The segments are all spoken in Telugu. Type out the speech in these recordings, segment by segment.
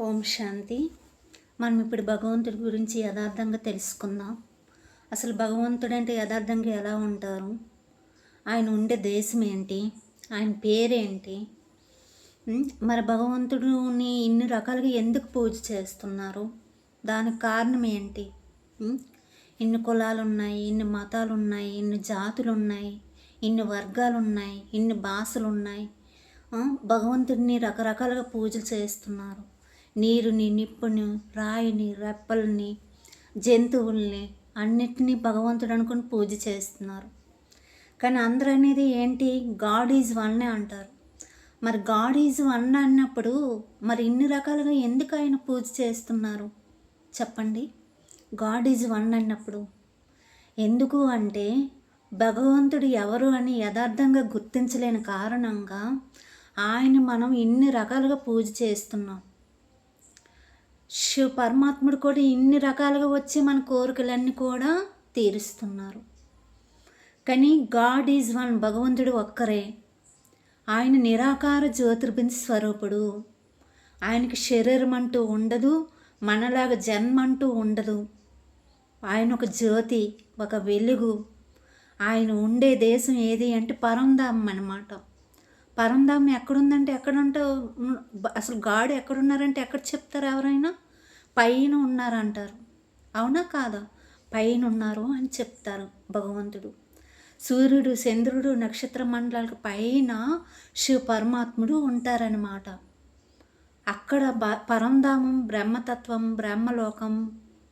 ఓం శాంతి. మనం ఇప్పుడు భగవంతుడి గురించి యథార్థంగా తెలుసుకుందాం. అసలు భగవంతుడు అంటే యథార్థంగా ఎలా ఉంటారు? ఆయన ఉండే దేశం ఏంటి? ఆయన పేరేంటి? మరి భగవంతుడిని ఇన్ని రకాలుగా ఎందుకు పూజ చేస్తున్నారు? దానికి కారణం ఏంటి? ఇన్ని కులాలు ఉన్నాయి ఇన్ని మతాలు ఉన్నాయి ఇన్ని జాతులు ఉన్నాయి ఇన్ని వర్గాలు ఉన్నాయి ఇన్ని భాషలు ఉన్నాయి భగవంతుడిని రకరకాలుగా పూజలు చేస్తున్నారు. నీరుని నిప్పుని రాయిని రెప్పల్ని జంతువుల్ని అన్నిటినీ భగవంతుడు అనుకుని పూజ చేస్తున్నారు. కానీ అందరూ అనేది ఏంటి గాడ్ ఈజ్ వన్ అంటారు. మరి గాడ్ ఈజ్ వన్ అన్నప్పుడు మరి ఇన్ని రకాలుగా ఎందుకు ఆయన పూజ చేస్తున్నారు? చెప్పండి. గాడ్ ఈజ్ వన్ అన్నప్పుడు ఎందుకు అంటే భగవంతుడు ఎవరు అని యథార్థంగా గుర్తించలేని కారణంగా ఆయన మనం ఇన్ని రకాలుగా పూజ చేస్తున్నాం. శివ పరమాత్ముడు కూడా ఇన్ని రకాలుగా వచ్చి మన కోరికలన్నీ కూడా తీరుస్తున్నారు. కానీ గాడ్ ఈజ్ వన్ భగవంతుడు ఒక్కరే. ఆయన నిరాకార జ్యోతిర్బిందు స్వరూపుడు. ఆయనకి శరీరం అంటూ ఉండదు మనలాగా జన్మ అంటూ ఉండదు. ఆయన ఒక జ్యోతి ఒక వెలుగు. ఆయన ఉండే దేశం ఏది అంటే పరంధామం అన్నమాట. పరంధామం ఎక్కడుందంటే ఎక్కడుంటే అసలు గాడు ఎక్కడున్నారంటే ఎక్కడ చెప్తారు ఎవరైనా? పైన ఉన్నారంటారు. అవునా కాదా? పైన ఉన్నారు అని చెప్తారు భగవంతుడు. సూర్యుడు చంద్రుడు నక్షత్ర మండలాలకు పైన శివ పరమాత్ముడు ఉంటారనమాట అక్కడ బ పరంధామం బ్రహ్మతత్వం బ్రహ్మలోకం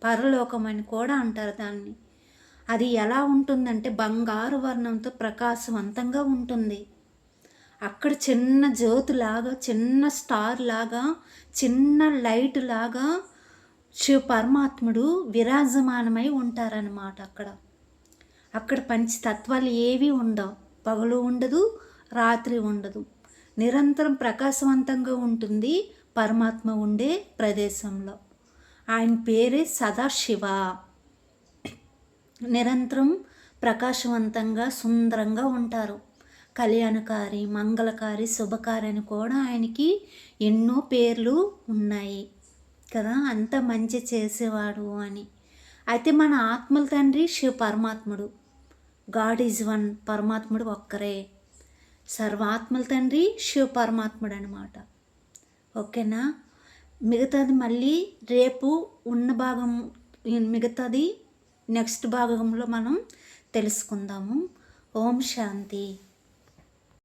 పరలోకం అని కూడా అంటారు దాన్ని. అది ఎలా ఉంటుందంటే బంగారు వర్ణంతో ప్రకాశవంతంగా ఉంటుంది. అక్కడ చిన్న జ్యోతిలాగా చిన్న స్టార్ లాగా చిన్న లైట్ లాగా శివ పరమాత్ముడు విరాజమానమై ఉంటారనమాట అక్కడ. అక్కడ పంచతత్వాలు ఏవి ఉండవు. పగలు ఉండదు రాత్రి ఉండదు. నిరంతరం ప్రకాశవంతంగా ఉంటుంది పరమాత్మ ఉండే ప్రదేశంలో. ఆయన పేరే సదాశివ. నిరంతరం ప్రకాశవంతంగా సుందరంగా ఉంటారు. కళ్యాణకారి మంగళకారి శుభకారి అని కూడా ఆయనకి ఎన్నో పేర్లు ఉన్నాయి కదా? అంత మంచి చేసేవాడు అని. అయితే మన ఆత్మల తండ్రి శివ పరమాత్ముడు. గాడ్ ఈజ్ వన్ పరమాత్ముడు ఒక్కరే. సర్వాత్మల తండ్రి శివ పరమాత్ముడు అనమాట ఓకేనా? మిగతాది మళ్ళీ రేపు ఉన్న భాగం మిగతాది నెక్స్ట్ భాగంలో మనం తెలుసుకుందాము. ఓం శాంతి.